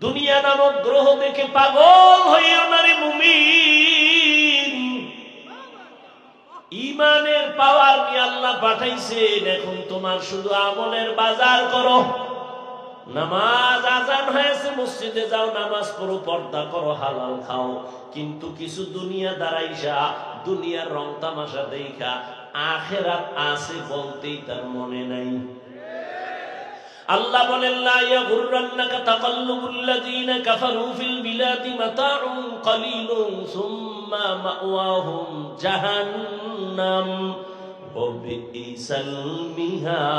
দুনিয়া নামক গ্রহ দেখে পাগল হইও না রে ইমানের পাওয়ার নিয়ে আল্লাহ পাঠাইছেন, এখন তোমার শুধু আমলের বাজার করো। নামাজ আজান হয়েছে, মসজিদে যাও, নামাজ পড়ো, পর্দা করো, হালাল খাও। কিন্তু কিছু দুনিয়া দাঁড়াইসা, দুনিয়ার রং তামাশা দেখা, আখেরাত আছে বলতেই তার মনে নাই। আল্লাহ বলেন, লা ইয়াগুররান্নাকা তাকাল্লুবুল লাযীনা কাফারু ফিল বিলাদি মাতাউন কালিলুন সুম্মা মাওয়াহুম জাহান্নাম ওয়া বিইসাল মিহাদ.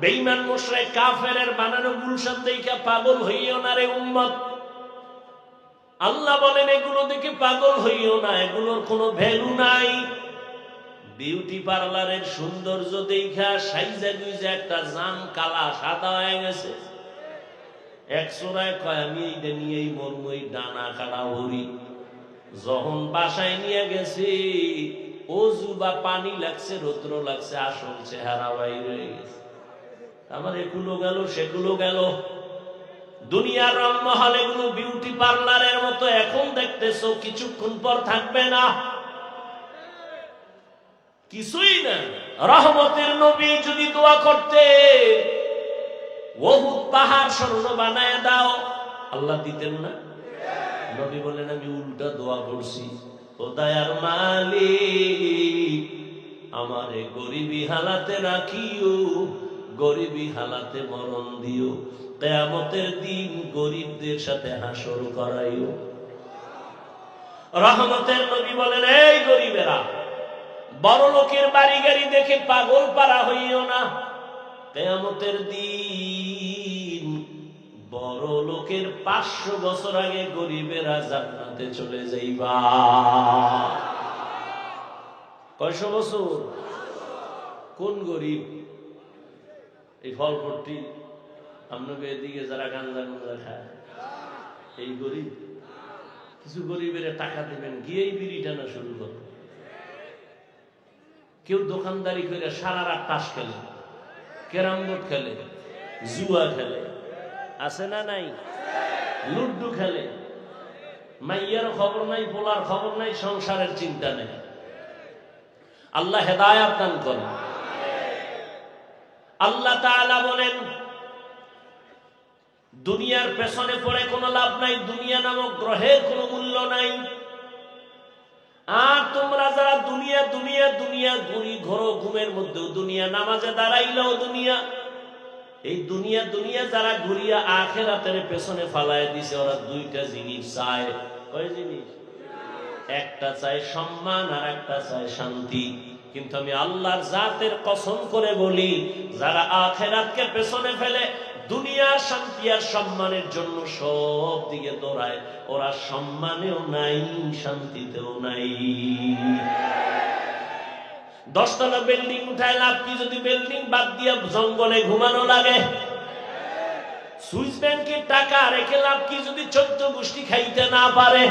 বেঈমান মুশরিক কাফেরের বানানো গুলশান দেইখা পাগল হইও না রে উম্মত। আল্লাহ বলেন, এগুলো দেখে পাগল হইও না, এগুলোর কোনো ভ্যালু নাই। বিউটি পার্লারের সৌন্দর্য দেখা সাইজা গুইজা একটা জান কালা, সাদা হয়ে গেছে। আমি এইটা ডানা কাটা যখন নিয়ে বা পানি লাগছে, রৌদ্র লাগছে, আসল চেহারা বাইরে গেছে। আমার এগুলো গেল সেগুলো গেল। দুনিয়ার রংমহল এগুলো বিউটি পার্লারের মতো এখন দেখতেছো, কিছুক্ষণ পর থাকবে না। কিছুই না। রহমতের নবী যদি দোয়া করতে, বহুত পাহাড় স্বর্ণ বানায় দাও। আল্লাহ দিতেন না? নবী বলেন, আমি উল্টা দোয়া করছি। ও দয়ার মালিক, আমারে গরিবী হালাতে রাখিও। গরিবী হালাতে মরণ দিও। কেয়ামতের দিন গরিবদের সাথে হাসর করাইও। রহমতের নবী বলেন, এই গরিবেরা, বড় লোকের বাড়ি গাড়ি দেখে পাগল পারা হইও না। কেয়ামতের দিন বড় লোকের পাঁচশো বছর আগে গরিবেরা জান্নাতে চলে যাইবা। কয়শো বছর? কোন গরিব? এই ফল ফলপট্টি আপনাকে এদিকে যারা গাঞ্জা গাঞ্জা খায়, এই গরিব, কিছু গরিবের টাকা দেবেন গিয়েই বিড়ি টানা শুরু করো কেউ দোকানদারি করে সারা রাত তাস খেলে, ক্যারাম বোর্ড খেলে, জুয়া খেলে, আছে না নাই? লুড্ডু খেলে। মাইয়ার খবর নাই, পোলার খবর নাই, সংসারের চিন্তা নেই। আল্লাহ হেদায়াত দান করেন। আল্লাহ বলেন, দুনিয়ার পেছনে পড়ে কোনো লাভ নাই, দুনিয়া নামক গ্রহের কোনো মূল্য নাই। আর তোমরা যারা দুনিয়া দুনিয়া দুনিয়া ঘুরি ঘোরো ঘুমের মধ্যেও দুনিয়া নামাজে দাঁড়াইলেও দুনিয়া, এই দুনিয়া দুনিয়া যারা ঘুরিয়া আখেরাতের পেছনে ফালায় দিছে, ওরা দুইটা জিনিস চায়। কয় জিনিস? একটা চায় সম্মান আর একটা চায় শান্তি। কিন্তু আমি আল্লাহর জাতের কসম করে বলি, যারা আখেরাতকে পেছনে ফেলে দুনিয়ার শান্তি আর সম্মানের জন্য সব দিকে দৌড়ায়, ওরা সম্মানেও নাই, শান্তিতেও নাই। দশতলা বিল্ডিং উঠায় লাভ কি যদি বিল্ডিং বাদ দিয়ে জঙ্গলে ঘুমানো লাগে? সুইস ব্যাংকের টাকা রেখে লাভ কি যদি চোদ্দ গোষ্ঠী খাইতে না পারে?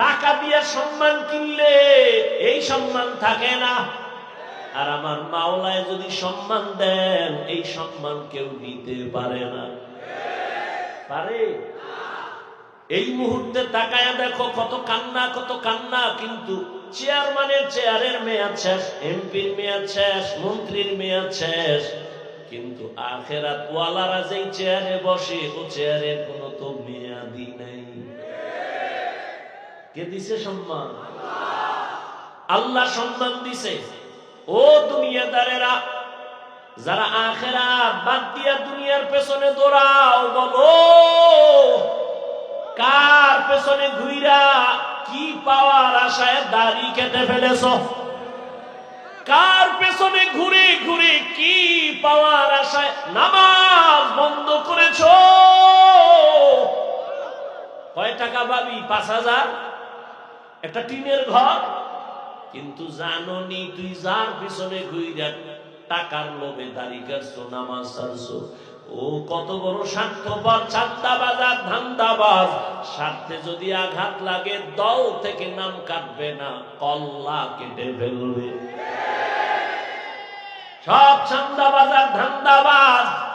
টাকা দিয়ে সম্মান কিনলে এই সম্মান থাকে না। আর আমার মাওলায় যদি সম্মান দেন, এই সম্মান কেউ নিতে পারে না। পারে? এই মুহূর্তে তাকায় দেখো, কত কান্না কত কান্না, কিন্তু চেয়ারম্যানের চেয়ারের মেয়াদ শেষ, এমপির মেয়াদ শেষ, মন্ত্রীর মেয়াদ শেষ। কিন্তু আখেরাত ওয়ালারা যেই চেয়ারে বসে, ও চেয়ারের কোনো তো মেয়াদি নেই। কে দিছে সম্মান? আল্লাহ সম্মান দিছে। ও দুনিয়াদারেরা, যারা আখেরা বাদ দিয়া দুনিয়ার পেছনে দৌড়াও, বলো, কার পেছনে ঘুইরা কি পাওয়ার আশায় দাড়ি কেটে ফেলেছ? কার পেছনে ঘুরে ঘুরে কি পাওয়ার আশায় নামাজ বন্ধ করেছ? কয় টাকা পাবি? পাঁচ হাজার? একটা টিনের ঘর। কিন্তু জাননি তুই যার পিছনে ঘুইরা টাকার লোভে দাড়ি কাটছো নামাজ ছাড়ছো ও কত বড় স্বার্থপর চান্দাবাজ আর ধান্দাবাজ। স্বার্থে যদি আঘাত লাগে, দল থেকে নাম কাটবে না, কল্লা কেটে ফেলবে। সব চান্দাবাজার ধান্দাবাজ।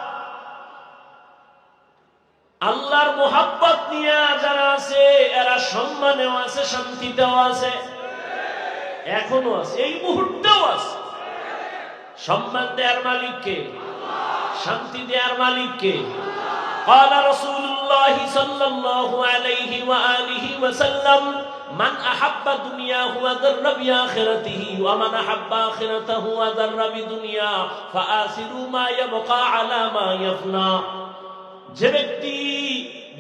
আল্লাহর মোহাব্বত নিয়ে যারা আছে এরা সম্মানেও আছে শান্তিতেও আছে এখনো আছে এই মুহূর্তেও আছে সম্মান দেওয়ার মালিককে শান্তি দেওয়ার মালিককে قال رسول الله صلى الله عليه وآله وسلم من أحب دنياه وذر بآخرته ومن أحب آخرته وذر بدنيا فآثروا ما يبقى على ما يفنى যে ব্যক্তি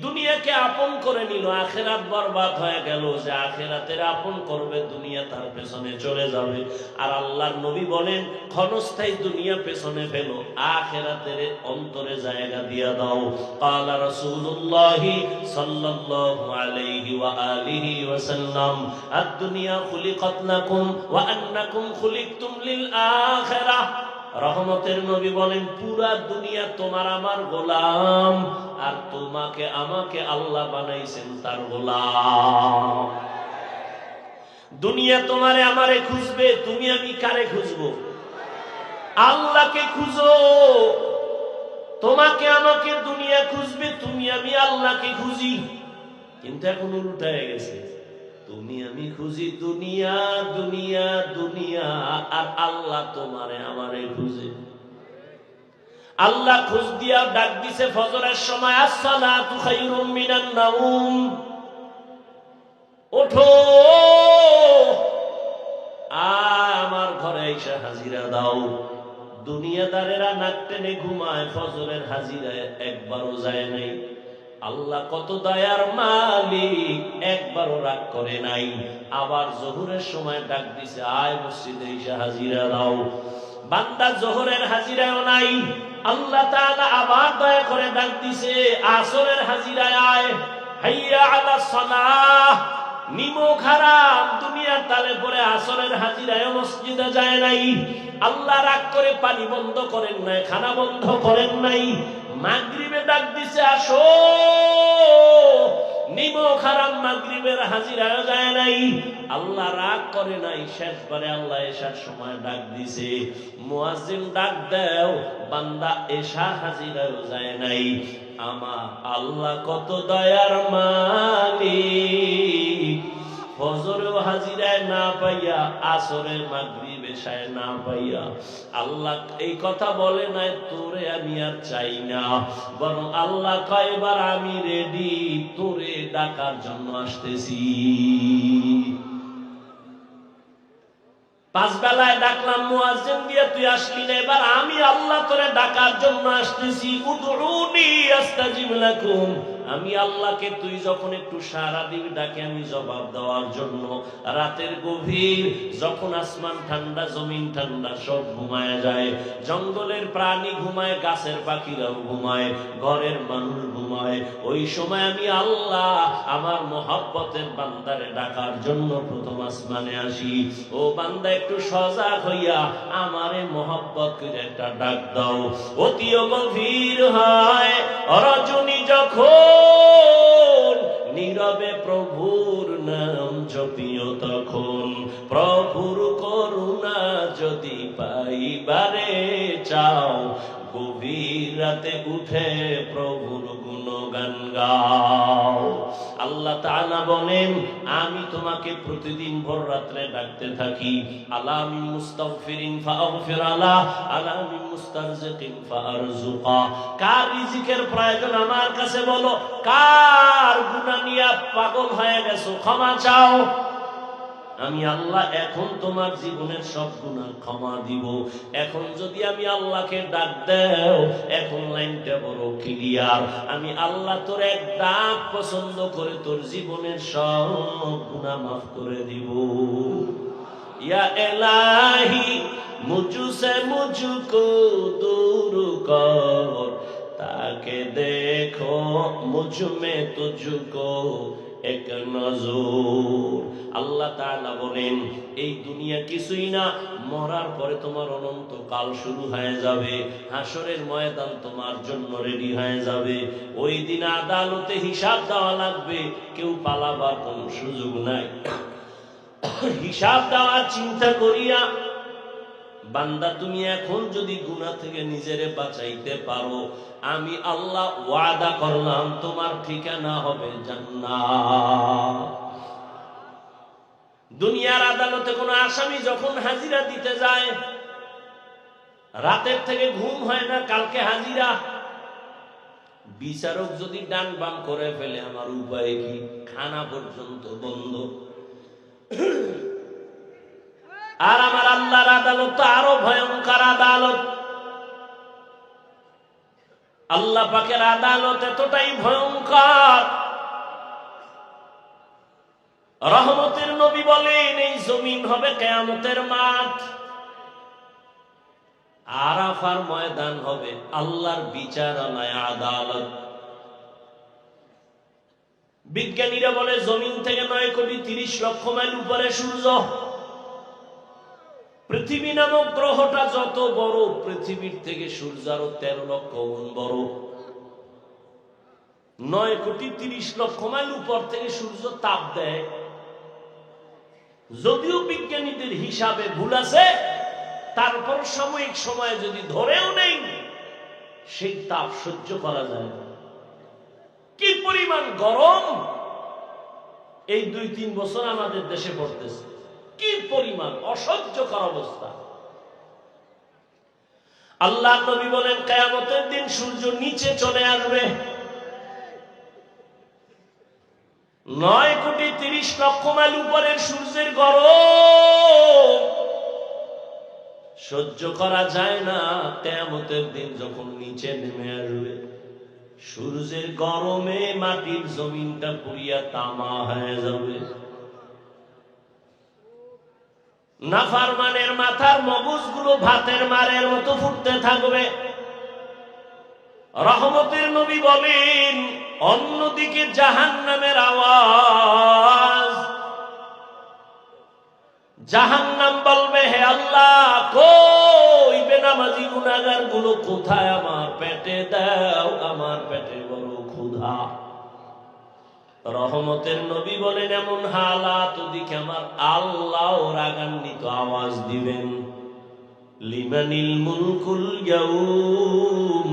দুনিয়াকে আপন করে নিল, আখেরাত বরবাদ হয়ে গেল যে আখেরাতের আপন করবে, দুনিয়া তার পেছনে চলে যাবে। আর আল্লাহর নবী বলেন, ক্ষণস্থায়ী দুনিয়া পেছনে ফেল, আখেরাতের অন্তরে জায়গা দিয়া দাও। কালা রাসূলুল্লাহ সাল্লাল্লাহু আলাইহি ওয়া আলিহি ওয়া সাল্লাম, আদ-দুনিয়া খুলিকাত লাকুম ওয়া আন্নাকুম খুলিকতুম লিল আখিরাহ রহমতের নবী বলেন, পুরা দুনিয়া তোমার আমার গোলাম, আর তোমাকে, আমাকে আল্লাহ বানাইছেন তার গোলাম। দুনিয়া তোমারে আমারে খুঁজবে, তুমি আমি কারে খুঁজবো? আল্লাহকে খুঁজো। তোমাকে, আমাকে দুনিয়া খুঁজবে, তুমি আমি আল্লাহকে খুঁজি। কিন্তু এখন উল্টা হয়ে গেছে। তুমি আমি খুঁজি দুনিয়া দুনিয়া দুনিয়া, আর আল্লাহ তোমারে আমারে খুঁজে। আল্লাহ খুঁজ দিয়া ডাক দিছে, ফজরের সময়, আসসালাতু খায়রুম মিনান নাউম। ওঠো। আমার ঘরে এসে হাজিরা দাও। দুনিয়াদারেরা নাক টেনে ঘুমায়, ফজরের হাজিরায় একবারও যায় নাই। আল্লাহ কত দয়ার মালিক, একবারও রাগ করে নাই। আবার জহুরের সময় ডাক দিছে, আয় মসজিদে এসে হাজিরা দাও। বান্দা জোহরের হাজিরাও নাই। আল্লাহ তাআলা আবার দয়া করে ডাক দিছে, আসরের হাজিরায় আয়। হাইয়া আলা সালাহ। নিমো খারাপ দুনিয়ার তালে পরে আসরের হাজিরায় মসজিদে যায় নাই। আল্লাহ রাগ করে পানি বন্ধ করেন নাই, খানা বন্ধ করেন নাই। মাগরিবে ডাক দিছে, আসো! নিমো খারাপ মাগরিবের হাজিরায় যায় নাই। আল্লাহ রাগ করে নাই, শেষবারে আল্লাহ এসার সময় ডাক দিছে, মুয়াজ্জিন, ডাক দেও, বান্দা এসা হাজিরায় যায় নাই। আমার আল্লাহ কত দয়ার মালিক। ফজরেও হাজিরায় না পাইয়া আসরে মাগরিব এশায় না পাইয়া আল্লাহ এই কথা বলে নাই, তোরে আমি আর চাই না। বরং আল্লাহ কয়বার আমি রেডি তোরে ডাকার জন্য আসতেছি। পাঁচ বেলায় ডাকলাম, মুয়াজ্জিন দিয়ে তুই আসলি না, এবার আমি আল্লাহ তোরে ডাকার জন্য আসতেছি। উদউনি আস্তাজিব লাকুম। আমি আল্লাহকে তুই যখন একটু সারা দিবি, ডাকে আমি জবাব দেওয়ার জন্য। রাতের গভীর যখন আসমান ঠান্ডা, জমিন ঠান্ডা, সব ঘুমায় যায়। জঙ্গলের প্রাণী ঘুমায়, গাছের পাখিরাও ঘুমায়, ঘরের মানুষ ঘুমায়। ওই সময় আমি আল্লাহ আমার মহাব্বতের বান্দারে ডাকার জন্য প্রথম আসমানে আসি। ও বান্দা, একটু সজাগ হইয়া আমারে মহব্বত করে একটা ডাক দাও। অতিও গভীর হয় রজনী যখন নীরবে প্রভুর নাম জপিও তখন। প্রভুর করুণা যদি পাইবারে চাও, গভীর রাতে উঠে প্রভুর গুণগান গাও। আল্লাহ বলেন, আমি তোমাকে প্রতিদিন ভোর রাত্রে ডাকতে থাকি। আলামি আলামি আমার কাছে বলো? কার গুনাহ নিয়ে পাগল হয়ে গেছো? ক্ষমা চাও। আমি আল্লাহ এখন তোমার জীবনের সব গুণা ক্ষমা দিব। এখন যদি আমি আল্লাহকে ডাক দেও, এখন লাইনটা বড় ক্লিয়ার আমি আল্লাহ তোর এক ডাক পছন্দ করে তোর জীবনের সব গুণা মাফ করে দিব। ইয়া এলাহি মুঝু সে মুঝকো দূর কর। তাকে দেখো, মুঝ মে তুঝকো। এক নজর। আল্লাহ তাআলা বলেন, এই দুনিয়া কিছুই না, মরার পরে তোমার অনন্ত কাল শুরু হয়ে যাবে, হাসরের ময়দান তোমার জন্য রেডি হয়ে যাবে। ওই দিন আদালতে হিসাব দেওয়া লাগবে, কেউ পালাবার কোনো সুযোগ নাই। হিসাব দেওয়ার চিন্তা করিয়া বান্দা, তুমি এখন যদি গুনাহ থেকে নিজেরে বাঁচাইতে পারো, আমি আল্লাহ ওয়াদা করলাম, তোমার ঠিকানা হবে জান্নাত। দুনিয়ার আদালতে কোনো আসামি যখন হাজিরা দিতে যায়, রাতের থেকে ঘুম হয় না, কালকে হাজিরা। বিচারক যদি ডান বাম করে ফেলে, আমার উপায় কি? খানা পর্যন্ত বন্ধ। আর আমার আল্লাহর আদালত তো আরও ভয়ঙ্কর আদালত। আল্লাহ পাকের আদালত এতটাই ভয়ঙ্কর। রহমতের নবী বলেন, এই জমিন হবে কেয়ামতের মাঠ। আরাফার ময়দান হবে আল্লাহর বিচারণায় আদালত। বিজ্ঞানীরা বলে, জমিন থেকে নয় কোটি তিরিশ লক্ষ মাইল উপরে সূর্য। পৃথিবী নামক গ্রহটা যত বড়, পৃথিবীর থেকে সূর্য আরও তেরো লক্ষ গুণ বড়। নয় কোটি তিরিশ লক্ষ মাইল উপর থেকে সূর্য তাপ দেয়। যদিও বিজ্ঞানীদের হিসাবে ভুল আছে তারপর সাময়িক সময় যদি ধরেও নেই, সেই তাপ সহ্য করা যায়। কি পরিমাণ গরম! এই দুই তিন বছর আমাদের দেশে পড়তেছে। কি পরিমাণ অসহ্যকর অবস্থা? আল্লাহ নবী বলেন, কেয়ামতের দিন সূর্য নিচে চলে আসবে। নয় কোটি তিরিশ লক্ষ মাইল উপরের সূর্যের গরম। সহ্য করা যায় না। কেয়ামতের দিন যখন নিচে নেমে আসবে, সূর্যের গরমে মাটির জমিনটা পুড়িয়া তামা হয়ে যাবে। নাফারমানের মাথার মগজগুলো ভাতের মারের মতো ফুটতে থাকবে। রহমতের নবী বলেন, অন্যদিকে জাহান নামের আওয়াজ। জাহান নাম বলবে, হে আল্লাহগুলো কোথায়? আমার পেটে দাও, আমার পেটে বড় ক্ষুধা। রহমতের নবী বলেন, এমন হালাত ওদিকে আমার আল্লাহ রাগান্বিত আওয়াজ দিবেন। লিমানিল মুলকুল ইয়াউম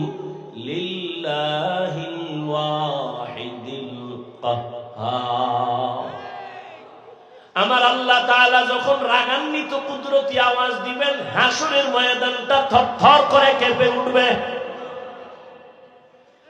লিল্লাহিল ওয়াহিদিল কাহ্হার আমার আল্লাহ তাআলা যখন রাগান্বিত কুদরতি আওয়াজ দিবেন, হাসরের ময়দানটা থরথর করে কেঁপে উঠবে।